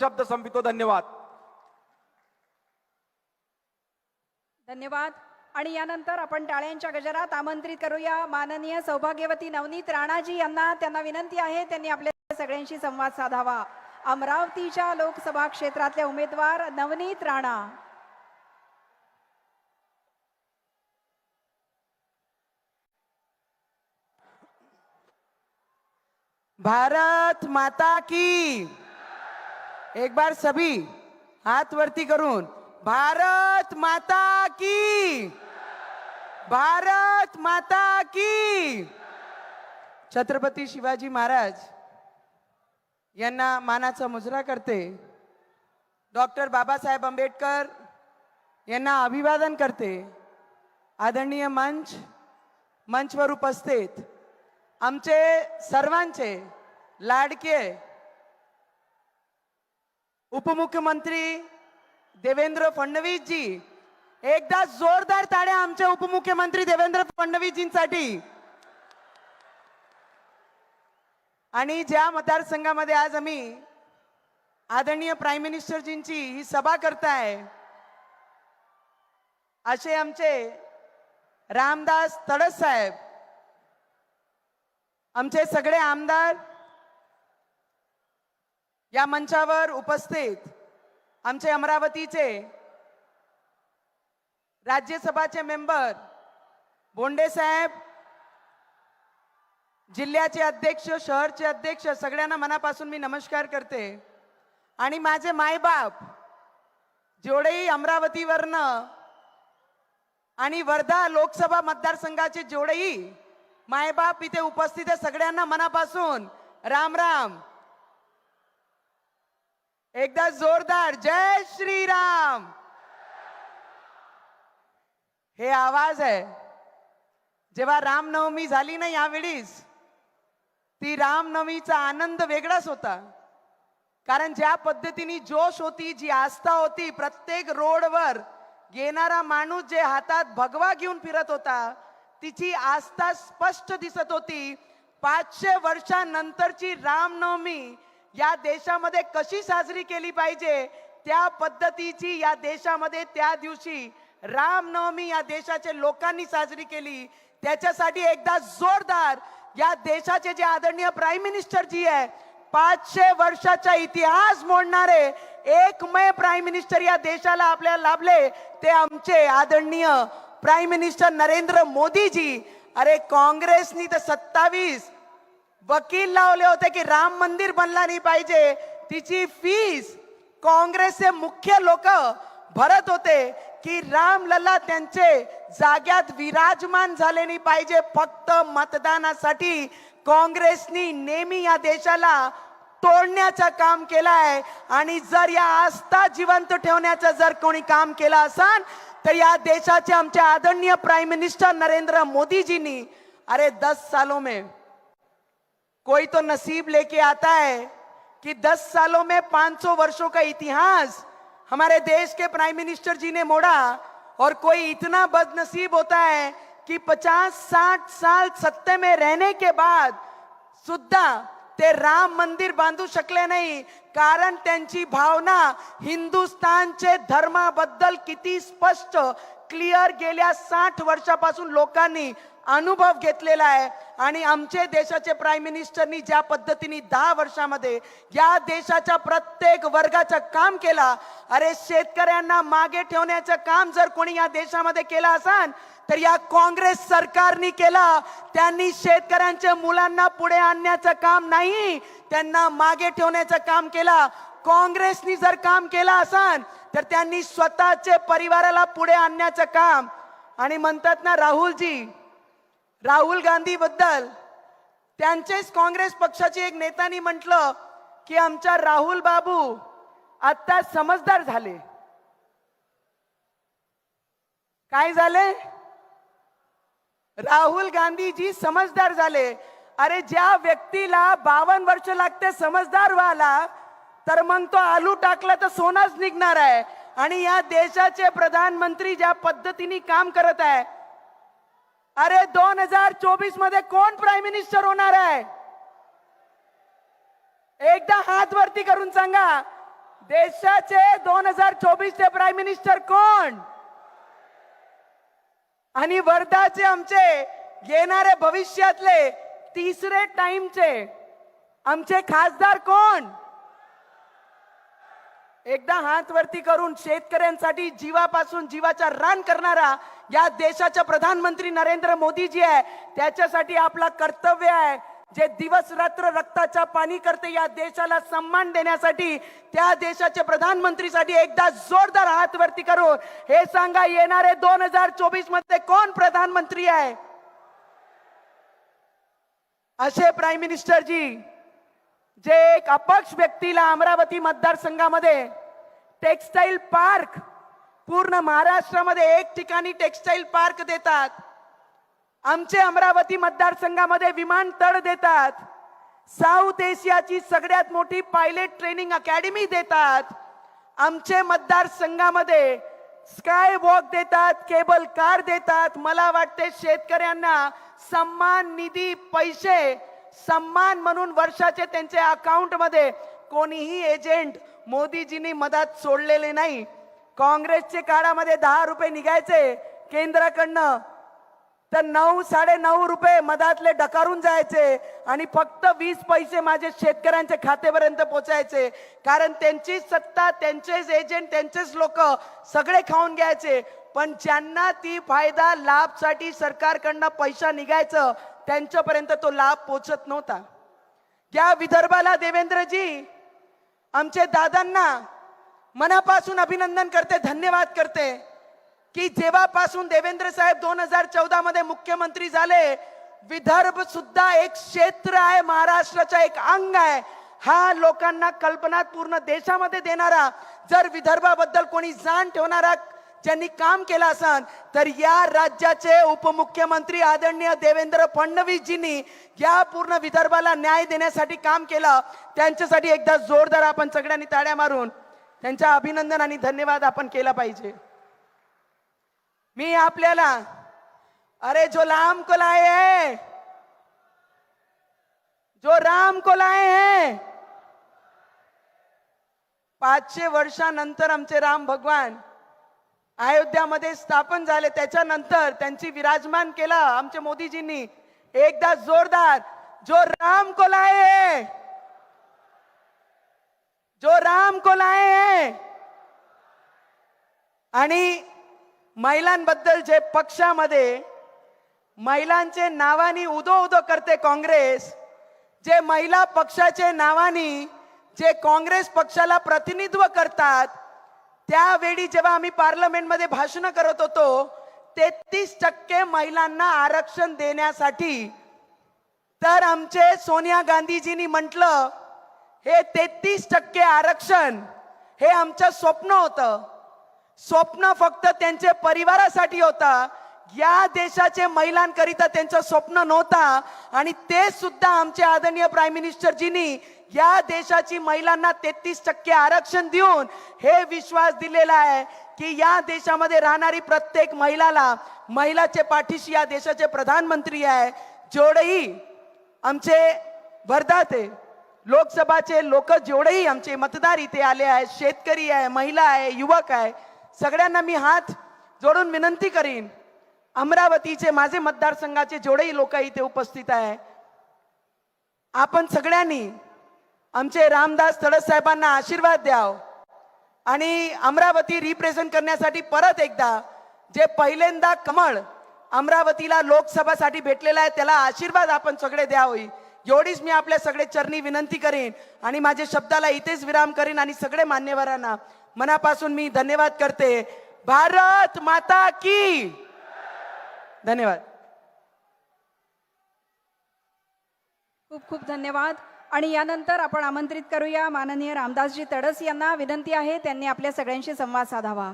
शब्द संपितो धन्यवाद. धन्यवाद. आणि यानंतर आपण टाळ्यांच्या गजरात आमंत्रित करूया. माननीय सौभाग्यवती नवनीत राणाजी यांना त्यांना विनंती आहे त्यांनी आपल्या सगळ्यांशी संवाद साधावा. अमरावतीच्या लोकसभा क्षेत्रातले उमेदवार नवनीत राणा. भारत माता की एक बार सभी हाथ वरती करून भारत माता की भारत माता की। छत्रपती शिवाजी महाराज यांना मानाचा मुजरा करते. डॉक्टर बाबासाहेब आंबेडकर यांना अभिवादन करते. आदरणीय मंच मंचवर उपस्थित आमचे सर्वांचे लाडके उपमुख्यमंत्री देवेंद्र फडणवीस जी एकदा जोरदार ताड्या आमच्या उपमुख्यमंत्री देवेंद्र फडणवीसजींसाठी. आणि ज्या मतदारसंघामध्ये आज आम्ही आदरणीय प्राईम मिनिस्टरजींची ही सभा करताय असे आमचे रामदास तडस साहेब आमचे सगळे आमदार या मंचावर उपस्थित आमचे अमरावतीचे राज्यसभाचे मेंबर बोंडे साहेब जिल्ह्याचे अध्यक्ष शहरचे अध्यक्ष सगळ्यांना मनापासून मी नमस्कार करते. आणि माझे मायबाप जेवढेही अमरावतीवरनं आणि वर्धा लोकसभा मतदारसंघाचे जेवढेही मायबाप इथे उपस्थित आहे सगळ्यांना मनापासून राम राम. एकदा जोरदार जय श्रीराम. हे आवाज आहे. जेव्हा रामनवमी झाली ना यावेळीस ती रामनवमीचा आनंद वेगळाच होता. कारण ज्या पद्धतीने जोश होती जी आस्था होती प्रत्येक रोडवर येणारा माणूस जे हातात भगवा घेऊन फिरत होता तिची आस्था स्पष्ट दिसत होती. पाचशे वर्षानंतरची रामनवमी या देशामध्ये कशी साजरी केली पाहिजे त्या पद्धतीची या देशामध्ये त्या दिवशी रामनवमी या देशाच्या लोकांनी साजरी केली. त्याच्यासाठी एकदा जोरदार या देशाचे जे आदरणीय प्राईम मिनिस्टर जी आहे पाचशे वर्षाचा इतिहास मोडणारे एकमय प्राईम मिनिस्टर या देशाला आपल्याला लाभले ते आमचे आदरणीय प्राईम मिनिस्टर नरेंद्र मोदीजी. अरे काँग्रेसनी तर सत्तावीस वकील लावले होते की राम मंदिर बनला नाही पाहिजे. तिची फीस काँग्रेसचे मुख्य लोक भरत होते की राम लल्ला त्यांचे जाग्यात विराजमान झाले नाही पाहिजे. फक्त मतदानासाठी काँग्रेसनी नेहमी या देशाला तोडण्याचं काम केलं आहे आणि जर या आस्था जिवंत ठेवण्याचं जर कोणी काम केलं असेल तर या देशाचे आमचे आदरणीय प्राईम मिनिस्टर नरेंद्र मोदीजींनी अरे दस सालों में कोई तो नसीब लेके आता है कि 10 सालों में 500 वर्षों का इतिहास हमारे देश के प्राइम मिनिस्टर जी ने मोड़ा और कोई इतना बदनसीब होता है कि 50-60 साल सत्ते में रहने के बाद सुद्धा ते राम मंदिर बांधू शकले नाही, कारण त्यांची भावना हिंदुस्थानचे धर्माबद्दल किती स्पष्ट क्लिअर गेल्या साठ वर्षापासून लोकांनी अनुभव घेतलेला आहे. आणि आमचे देशाचे प्राईम मिनिस्टरनी ज्या पद्धतीने दहा वर्षामध्ये या देशाच्या प्रत्येक वर्गाचं काम केला अरे शेतकऱ्यांना मागे ठेवण्याचं काम जर कोणी या देशामध्ये केलं असाल तर या काँग्रेस सरकारनी केला. त्यांनी शेतकऱ्यांच्या मुलांना पुढे आणण्याचं काम नाही त्यांना मागे ठेवण्याचं काम केला. काँग्रेसनी जर काम केलं असाल तर त्यांनी स्वतःचे परिवाराला पुढे आणण्याचं काम. आणि म्हणतात ना राहुलजी राहुल गांधी बद्दल त्यांचेच काँग्रेस पक्षाचे एक नेत्यांनी म्हटलं की आमच्या राहुल बाबू आता समजदार झाले. काय झाले? राहुल गांधीजी समजदार झाले. अरे ज्या व्यक्तीला बावन वर्ष लागते समजदार व्हायला तर मग तो आलू टाकला तर सोनाच निघणार आहे. आणि या देशाचे प्रधानमंत्री ज्या पद्धतीने काम करत आहे अरे दोन हजार चोवीसमध्ये कोण प्राईम मिनिस्टर होणार आहे? एकदा हात वरती करून सांगा देशाचे दोन हजार चोवीस चे प्राईम मिनिस्टर कोण? आणि वर्धाचे आमचे येणारे भविष्यातले तिसरे टाइमचे आमचे खासदार कोण? एकदा हात वरती करून शेतकऱ्यांसाठी जीवापासून जीवाचा रान करणारा या देशाच्या प्रधानमंत्री नरेंद्र मोदी जी आहे. त्याच्यासाठी आपला कर्तव्य आहे जे दिवस रात्र रक्ताच्या पाणी करते या देशाला सन्मान देण्यासाठी. त्या देशाच्या प्रधानमंत्रीसाठी एकदा जोरदार हात वरती करून हे सांगा येणारे दोन हजार चोवीसमध्ये कोण प्रधानमंत्री आहे? असे प्राईम मिनिस्टर जी जे एक अपक्ष व्यक्तीला अमरावती मतदारसंघामध्ये टेक्सटाईल पार्क पूर्ण महाराष्ट्रामध्ये एक ठिकाणी टेक्सटाईल पार्क देतात. आमचे अमरावती मतदारसंघामध्ये विमानतळ देतात. साऊथ एशियाची सगळ्यात मोठी पायलट ट्रेनिंग अकॅडमी देतात. आमचे मतदारसंघामध्ये स्काय वॉक देतात केबल कार देतात. मला वाटते शेतकऱ्यांना सन्मान निधी पैसे सन्मान म्हणून वर्षाचे त्यांच्या अकाउंटमध्ये कोणीही एजंट मोदीजींनी मधात सोडलेले नाही. काँग्रेसच्या काळामध्ये दहा रुपये निघायचे केंद्राकडनं तर नऊ साडे नऊ रुपये मधातले डकारून जायचे आणि फक्त वीस पैसे माझे शेतकऱ्यांच्या खात्यापर्यंत पोचायचे. कारण त्यांचीच सत्ता त्यांचेच एजंट त्यांचेच लोक सगळे खाऊन घ्यायचे. पण ज्यांना ती फायदा लाभसाठी सरकारकडनं पैसा निघायचं त्यांच्यापर्यंत तो लाभ पोचत नव्हता. या विदर्भाला देवेंद्रजी आमचे दादांना मनापासून अभिनंदन करते धन्यवाद करते की जेव्हापासून देवेंद्र साहेब दोन हजार चौदा मध्ये मुख्यमंत्री झाले विदर्भ सुद्धा एक क्षेत्र आहे महाराष्ट्राचा एक अंग आहे. हा लोकांना कल्पना पूर्ण देशामध्ये देणारा जर विदर्भाबद्दल कोणी जाण ठेवणारा ज्यांनी काम केलं असन तर या राज्याचे उपमुख्यमंत्री आदरणीय देवेंद्र फडणवीसजींनी या पूर्ण विदर्भाला न्याय देण्यासाठी काम केलं. त्यांच्यासाठी एकदा जोरदार आपण सगळ्यांनी ताड्या मारून त्यांच्या अभिनंदन आणि धन्यवाद आपण केला पाहिजे. मी आपल्याला अरे जो राम को लाए है जो राम को लाए हैं पाचशे वर्षानंतर आमचे राम भगवान अयोध्यामध्ये स्थापन झाले. त्याच्यानंतर त्यांची विराजमान केला आमच्या मोदीजींनी. एकदा जोरदार जो राम को लाए है. जो राम को लाए आणि महिलांबद्दल जे पक्षामध्ये महिलांचे नावानी उदो उदो करते काँग्रेस जे महिला पक्षाचे नावानी जे काँग्रेस पक्षाला प्रतिनिधित्व करतात त्यावेळी जेव्हा आम्ही पार्लमेंटमध्ये भाषण करत होतो तेहतीस टक्के महिलांना आरक्षण देण्यासाठी तर आमचे सोनिया गांधीजींनी म्हटलं हे तेहतीस टक्के आरक्षण हे आमचं स्वप्न होतं. स्वप्न फक्त त्यांच्या परिवारासाठी होता. या देशाचे महिलांकरिता त्यांचं स्वप्न नव्हता. आणि ते सुद्धा आमचे आदरणीय प्राईम मिनिस्टरजींनी या देशाची महिलांना तेहतीस टक्के आरक्षण देऊन हे विश्वास दिलेला आहे की या देशामध्ये राहणारी प्रत्येक महिलाला महिलाचे पाठीशी या देशाचे प्रधानमंत्री आहे. जेवढेही आमचे वर्धाते लोकसभाचे लोक जेवढेही आमचे मतदार इथे आले आहेत शेतकरी आहे महिला आहे युवक आहे सगळ्यांना मी हात जोडून विनंती करीन अमरावतीचे माझे मतदारसंघाचे जेवढेही लोक इथे उपस्थित आहे आपण सगळ्यांनी आमचे रामदास तडस साहेबांना आशीर्वाद द्याव आणि अमरावती रिप्रेझेंट करण्यासाठी परत एकदा जे पहिल्यांदा कमळ अमरावतीला लोकसभासाठी भेटलेला आहे त्याला आशीर्वाद आपण सगळे द्यावे. एवढीच मी आपल्या सगळे चरणी विनंती करीन आणि माझ्या शब्दाला इथेच विराम करीन आणि सगळे मान्यवरांना मनापासून मी धन्यवाद करते. भारत माता की! धन्यवाद. खूप खूप धन्यवाद. आणि यानंतर आपण आमंत्रित करूया माननीय रामदासजी तडस यांना. विनंती आहे त्यांनी आपल्या सगळ्यांशी संवाद साधावा.